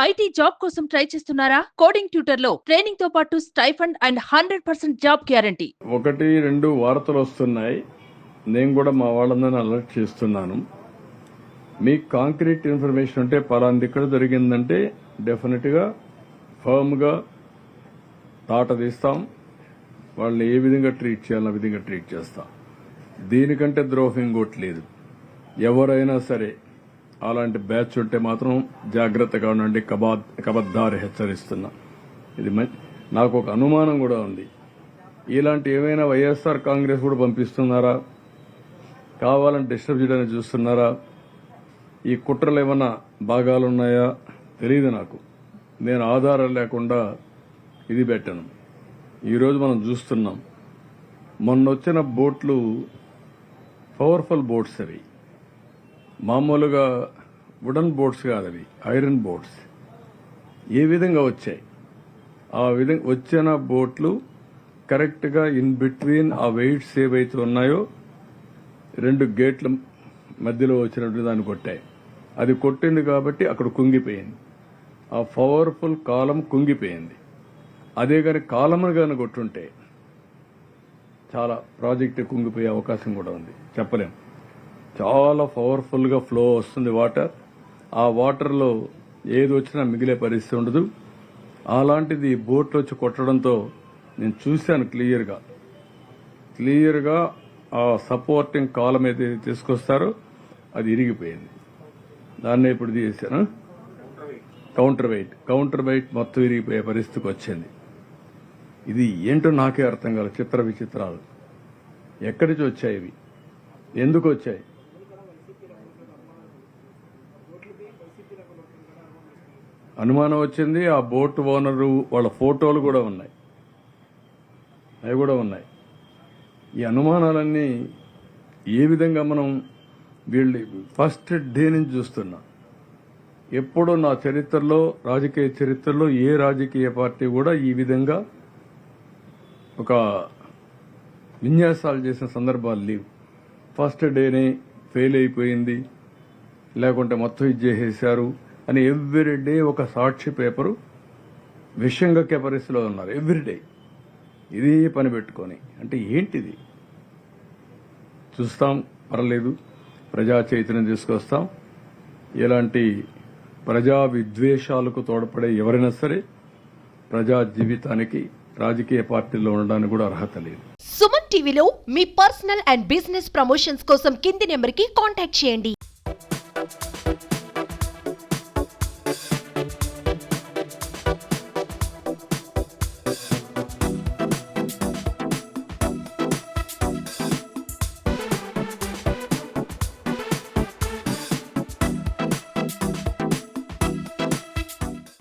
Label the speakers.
Speaker 1: IT job కోసం try చేస్తున్నారా? Coding ట్యూటర్లో ట్రైనింగ్తో పాటు stipend and hundred percent job guarantee.
Speaker 2: ఒకటి రెండు వార్తలు వస్తున్నాయి. నేను కూడా మా వాళ్ళందరినీ అలర్ట్ చేస్తున్నాను. మీకు కాంక్రీట్ ఇన్ఫర్మేషన్ ఉంటే పలాంది ఇక్కడ జరిగిందంటే డెఫినెట్గా ఫర్మ్గా తాట తీస్తాం. వాళ్ళని ఏ విధంగా ట్రీట్ చేయాలన్న విధంగా ట్రీట్ చేస్తాం. దీనికంటే ద్రోహం ఇంకోటి లేదు. ఎవరైనా సరే అలాంటి బ్యాచ్ ఉంటే మాత్రం జాగ్రత్తగా ఉండండి. కబాద్ కబద్దారి హెచ్చరిస్తున్నా. ఇది నాకు ఒక అనుమానం కూడా ఉంది. ఇలాంటి ఏమైనా వైఎస్ఆర్ కాంగ్రెస్ కూడా పంపిస్తున్నారా? కావాలని డిస్టర్బ్ చేయడానికి చూస్తున్నారా? ఈ కుట్రలు ఏమైనా భాగాలు ఉన్నాయా తెలియదు నాకు. నేను ఆధారం లేకుండా ఇది పెట్టను. ఈరోజు మనం చూస్తున్నాం. మొన్న వచ్చిన బోట్లు పవర్ఫుల్ బోట్స్ అవి. మామూలుగా వుడన్ బోట్స్ కాదు అవి ఐరన్ బోట్స్ ఏ విధంగా వచ్చాయి? ఆ విధంగా వచ్చిన బోట్లు కరెక్ట్గా ఇన్ బిట్వీన్ ఆ వెయిట్స్ ఏవైతే ఉన్నాయో రెండు గేట్ల మధ్యలో వచ్చినట్టు దాన్ని కొట్టాయి. అది కొట్టింది కాబట్టి అక్కడ కుంగిపోయింది. ఆ పవర్ఫుల్ కాలం కుంగిపోయింది. అదే కానీ కాలమును కానీ కొట్టుంటే చాలా ప్రాజెక్ట్ కుంగిపోయే అవకాశం కూడా ఉంది. చెప్పలేం. చాలా పవర్ఫుల్గా ఫ్లో వస్తుంది వాటర్ ఆ వాటర్లో ఏది వచ్చినా మిగిలే పరిస్థితి ఉండదు. అలాంటిది బోట్లు వచ్చి కొట్టడంతో నేను చూశాను క్లియర్గా. క్లియర్గా ఆ సపోర్టింగ్ కాలం ఏదైతే తీసుకొస్తారో అది ఇరిగిపోయింది. దాన్నే ఇప్పుడు తీసాను కౌంటర్ వెయిట్. కౌంటర్ వెయిట్ మొత్తం ఇరిగిపోయే పరిస్థితికి వచ్చింది. ఇది ఏంటో నాకే అర్థం కాదు చిత్ర విచిత్రాలు. ఎక్కడి నుంచి వచ్చాయి ఇవి? ఎందుకు వచ్చాయి? అనుమానం వచ్చింది. ఆ బోట్ ఓనరు వాళ్ళ ఫోటోలు కూడా ఉన్నాయి. అవి కూడా ఉన్నాయి. ఈ అనుమానాలన్నీ ఏ విధంగా మనం వీళ్ళు ఫస్ట్ డే నుంచి చూస్తున్నాం. ఎప్పుడూ నా చరిత్రలో రాజకీయ చరిత్రలో ఏ రాజకీయ పార్టీ కూడా ఈ విధంగా ఒక విన్యాసాలు చేసిన సందర్భాలు లేవు. ఫస్ట్ డేనే ఫెయిల్ అయిపోయింది. లేకుంటే మొత్తం ఇది అని ఎవ్రీడే ఒక సాక్షి పేపరు విషయంగా పరిస్థితిలో ఉన్నారు. Every day. ఇదే పని పెట్టుకొని. అంటే ఏంటిది? చూస్తాం పర్లేదు. ప్రజా చైతన్యం తీసుకొస్తాం. ఇలాంటి ప్రజా విద్వేషాలకు తోడ్పడే ఎవరైనా సరే ప్రజా జీవితానికి రాజకీయ పార్టీలో ఉండడానికి కూడా అర్హత లేదు.
Speaker 3: సుమన్ టీవీలో మీ పర్సనల్ అండ్ బిజినెస్ ప్రమోషన్స్ కోసం కింది నెంబర్కి కాంటాక్ట్ చేయండి.